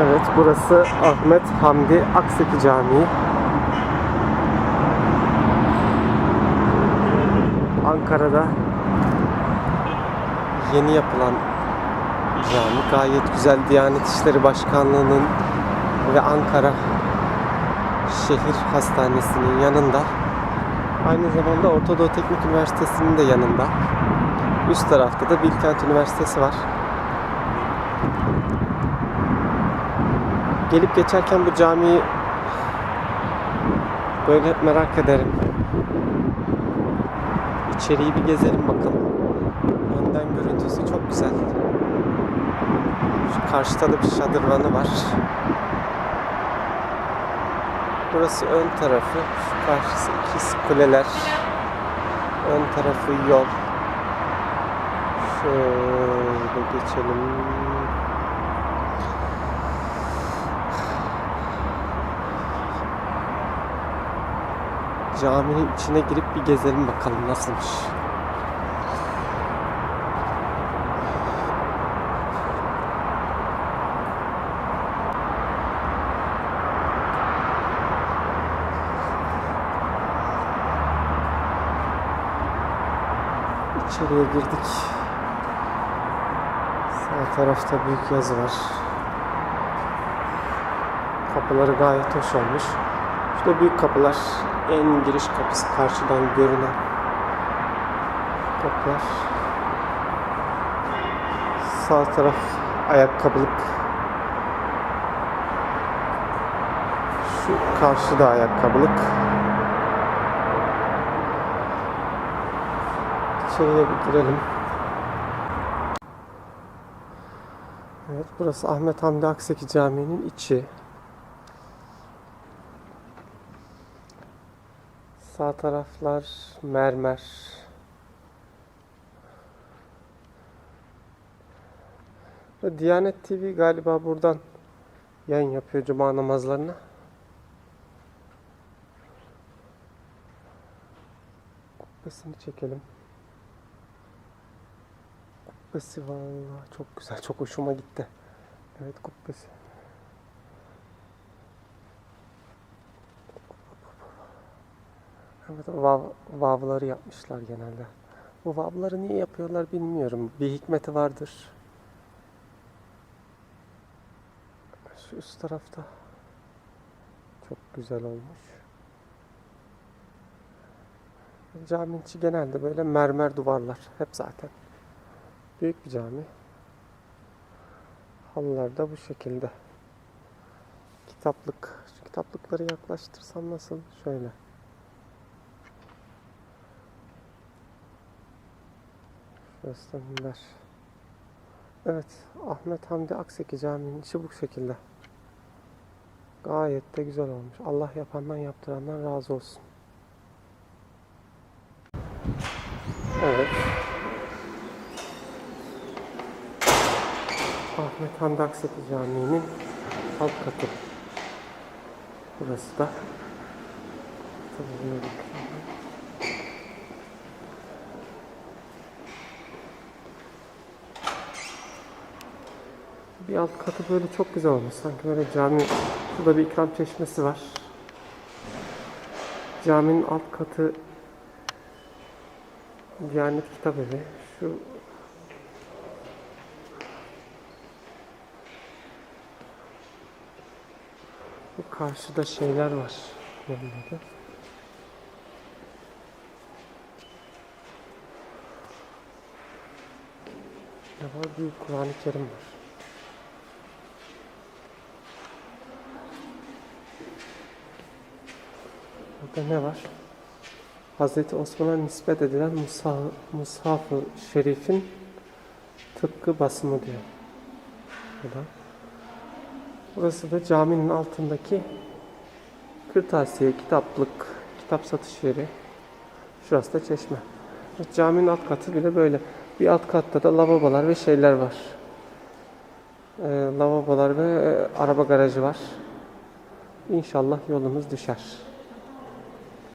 Evet burası Ahmet Hamdi Akseki Camii. Ankara'da yeni yapılan cami. Gayet güzel Diyanet İşleri Başkanlığı'nın ve Ankara Şehir Hastanesi'nin yanında. Aynı zamanda Orta Doğu Teknik Üniversitesi'nin de yanında. Üst tarafta da Bilkent Üniversitesi var. Gelip geçerken bu camiyi böyle merak ederim. İçeriği bir gezelim bakalım. Önden görüntüsü çok güzel. Şu karşıda da bir şadırvanı var. Burası ön tarafı. Şu karşısı ikiz kuleler. Ön tarafı yol. Şöyle geçelim. Caminin içine girip bir gezelim bakalım nasılmış. İçeriye girdik. Sağ tarafta büyük yazı var. Kapıları gayet hoş olmuş. Şurada büyük kapılar. En giriş kapısı karşıdan görünen kapılar. Sağ taraf ayakkabılık. Şu karşıda ayakkabılık. İçeriye bir girelim. Evet burası Ahmet Hamdi Akseki Camii'nin içi. Sağ taraflar mermer. Ve Diyanet TV galiba buradan yayın yapıyor cuma namazlarını. Kubbesini çekelim. Kubbesi vallahi çok güzel, çok hoşuma gitti. Evet kubbesi. Evet vav, vavları yapmışlar genelde. Bu vavları niye yapıyorlar bilmiyorum. Bir hikmeti vardır. Şu üst tarafta çok güzel olmuş. Caminin içi genelde böyle mermer duvarlar. Hep zaten. Büyük bir cami. Halılar da bu şekilde. Kitaplık. Şu kitaplıkları yaklaştırsam nasıl? Şöyle. Minber. Evet, Ahmet Hamdi Akseki Camii'nin içi bu şekilde. Gayet de güzel olmuş. Allah yapandan yaptırandan razı olsun. Evet. Ahmet Hamdi Akseki Camii'nin alt katı. Burası da. Tabii Bir alt katı böyle çok güzel olmuş. Sanki böyle cami, şurada bir ikram çeşmesi var. Caminin alt katı Diyanet Kitap Evi. Şu Bu karşıda şeyler var. Yanında da. Ne var? Büyük Kur'an-ı Kerim var. Burada ne var? Hazreti Osman'a nispet edilen Musa, Mushaf-ı Şerif'in tıpkı basımı diyor. Burada. Burası da caminin altındaki kırtasiye, kitaplık, kitap satış yeri. Şurası da çeşme. Caminin alt katı bile böyle. Bir alt katta da lavabolar ve şeyler var. Ee, lavabolar ve e, araba garajı var. İnşallah yolumuz düşer.